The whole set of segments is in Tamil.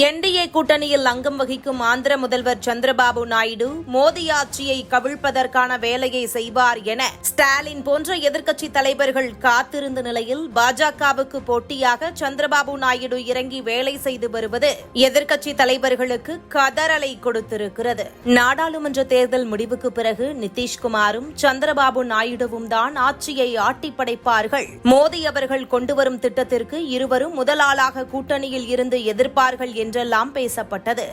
என்டிஏ கூட்டணியில் அங்கம் வகிக்கும் ஆந்திர முதல்வர் சந்திரபாபு நாயுடு மோடி ஆட்சியை கவிழ்ப்பதற்கான வேலையை செய்வார் என ஸ்டாலின் போன்ற எதிர்க்கட்சி தலைவர்கள் காத்திருந்த நிலையில் பாஜகவுக்கு போட்டியாக சந்திரபாபு நாயுடு இறங்கி வேலை செய்து வருவது எதிர்க்கட்சி தலைவர்களுக்கு கதறலை கொடுத்திருக்கிறது. நாடாளுமன்ற தேர்தல் முடிவுக்கு பிறகு நிதிஷ்குமாரும் சந்திரபாபு நாயுடுவும் தான் ஆட்சியை ஆட்டி படைப்பார்கள் மோடி அவர்கள் கொண்டுவரும் திட்டத்திற்கு இருவரும் முதலாளாக கூட்டணியில் இருந்து எதிர்ப்பார்கள் என்றெல்லாம் பேசப்பட்டது.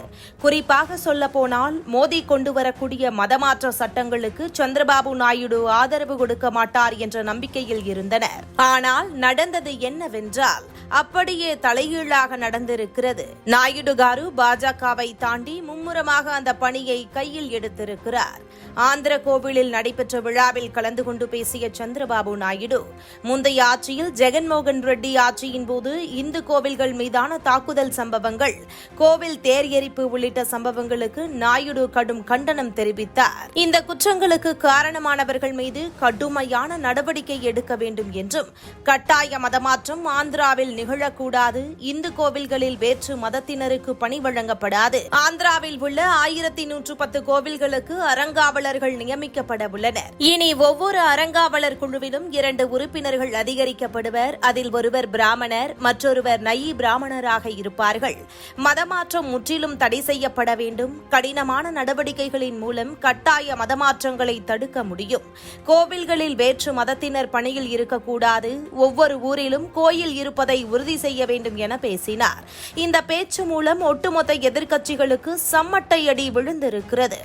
குறிப்பாக சொல்லப்போனால் மோடி கொண்டு வரக்கூடிய மதமாற்ற சட்டங்களுக்கு சந்திரபாபு நாயுடு ஆதரவு கொடுக்க மாட்டார் என்ற நம்பிக்கையில் இருந்தனர். ஆனால் நடந்தது என்னவென்றால் அப்படியே தலைகீழாக நடந்திருக்கிறது. நாயுடு காரு பாஜகவை தாண்டி மும்முரமாக அந்த பணியை கையில் எடுத்திருக்கிறார். ஆந்திர கோவிலில் நடைபெற்ற விழாவில் கலந்து கொண்டு பேசிய சந்திரபாபு நாயுடு முந்தைய ஆட்சியில் ஜெகன்மோகன் ரெட்டி ஆட்சியின் போது இந்து கோவில்கள் மீதான தாக்குதல் சம்பவங்கள் கோவில் தேர் எரிப்பு உள்ளிட்ட சம்பவங்களுக்கு நாயுடு கடும் கண்டனம் தெரிவித்தார். இந்த குற்றங்களுக்கு காரணமானவர்கள் மீது கடுமையான நடவடிக்கை எடுக்க வேண்டும் என்றும் கட்டாய மதமாற்றம் ஆந்திராவில் நிகழக்கூடாது இந்து கோவில்களில் வேற்று மதத்தினருக்கு பணி வழங்கப்படாது. ஆந்திராவில் உள்ள ஆயிரத்தி நூற்று பத்து கோவில்களுக்கு அறங்காவலர் உறுப்பினர்கள் நியமிக்கப்பட உள்ளனர் இனி ஒவ்வொரு அறங்காவலர் குழுவிலும் இரண்டு உறுப்பினர்கள் அதிகரிக்கப்படுவர். அதில் ஒருவர் பிராமணர் மற்றொருவர் நயி பிராமணராக இருப்பார்கள். மதமாற்றம் முற்றிலும் தடை செய்யப்பட வேண்டும். கடினமான நடவடிக்கைகளின் மூலம் கட்டாய மதமாற்றங்களை தடுக்க முடியும். கோவில்களில் வேற்று மதத்தினர் பணியில் இருக்கக்கூடாது. ஒவ்வொரு ஊரிலும் கோயில் இருப்பதை உறுதி செய்ய வேண்டும் என பேசினார். இந்த பேச்சு மூலம் ஒட்டுமொத்த எதிர்க்கட்சிகளுக்கு சம்மட்டை அடி விழுந்திருக்கிறது.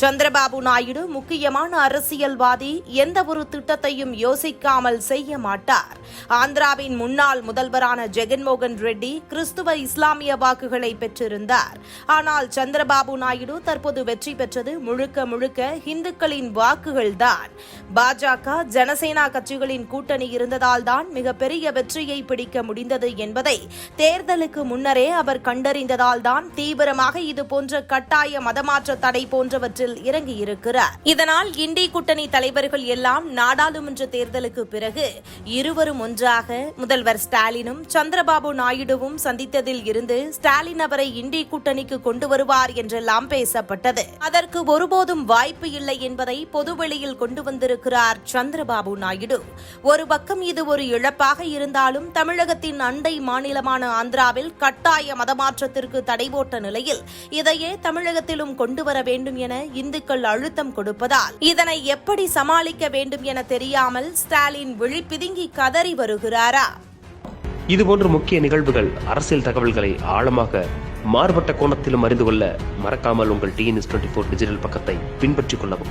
சந்திரபாபு நாயுடு நாயுடு முக்கியமான அரசியல்வாதி எந்த ஒரு திட்டத்தையும் யோசிக்காமல் செய்ய மாட்டார். ஆந்திராவின் முன்னாள் முதல்வரான ஜெகன்மோகன் ரெட்டி கிறிஸ்துவ இஸ்லாமிய வாக்குகளை பெற்றிருந்தார். ஆனால் சந்திரபாபு நாயுடு தற்போது வெற்றி பெற்றது முழுக்க முழுக்க இந்துக்களின் வாக்குகள்தான். பாஜக ஜனசேனா கட்சிகளின் கூட்டணி இருந்ததால் தான் மிகப்பெரிய வெற்றியை பிடிக்க முடிந்தது என்பதை தேர்தலுக்கு முன்னரே அவர் கண்டறிந்ததால் தான் தீவிரமாக இது போன்ற கட்டாய மதமாற்ற தடை போன்றவற்றில் இருக்கிறார் இதனால் இண்டி கூட்டணி தலைவர்கள் எல்லாம் நாடாளுமன்ற தேர்தலுக்கு பிறகு இருவரும் ஒன்றாக முதல்வர் ஸ்டாலினும் சந்திரபாபு நாயுடுவும் சந்தித்ததில் இருந்து ஸ்டாலின் அவரை இண்டி கூட்டணிக்கு கொண்டு வருவார் என்றெல்லாம் பேசப்பட்டது. அதற்கு ஒருபோதும் வாய்ப்பு இல்லை என்பதை பொதுவெளியில் கொண்டு வந்திருக்கிறார் சந்திரபாபு நாயுடு. ஒரு பக்கம் இது ஒரு இழப்பாக இருந்தாலும் தமிழகத்தின் அண்டை மாநிலமான ஆந்திராவில் கட்டாய மதமாற்றத்திற்கு தடை போட்ட நிலையில் இதையே தமிழகத்திலும் கொண்டு வர வேண்டும் என இந்துக்கள் அழுத்த அழுத்தம் கொடுப்பதால் இதனை எப்படி சமாளிக்க வேண்டும் என தெரியாமல் ஸ்டாலின் விழிப்பிதுங்கி கதறி வருகிறாரா? இதுபோன்ற முக்கிய நிகழ்வுகள் அரசியல் தகவல்களை ஆழமாக மாறுபட்ட கோணத்திலும் அறிந்து கொள்ள மறக்காமல் உங்கள் டிஎன்எஸ் டுவெண்ட்டி ஃபோர் டிஜிட்டல் பக்கத்தை பின்பற்றிக் கொள்ளவும்.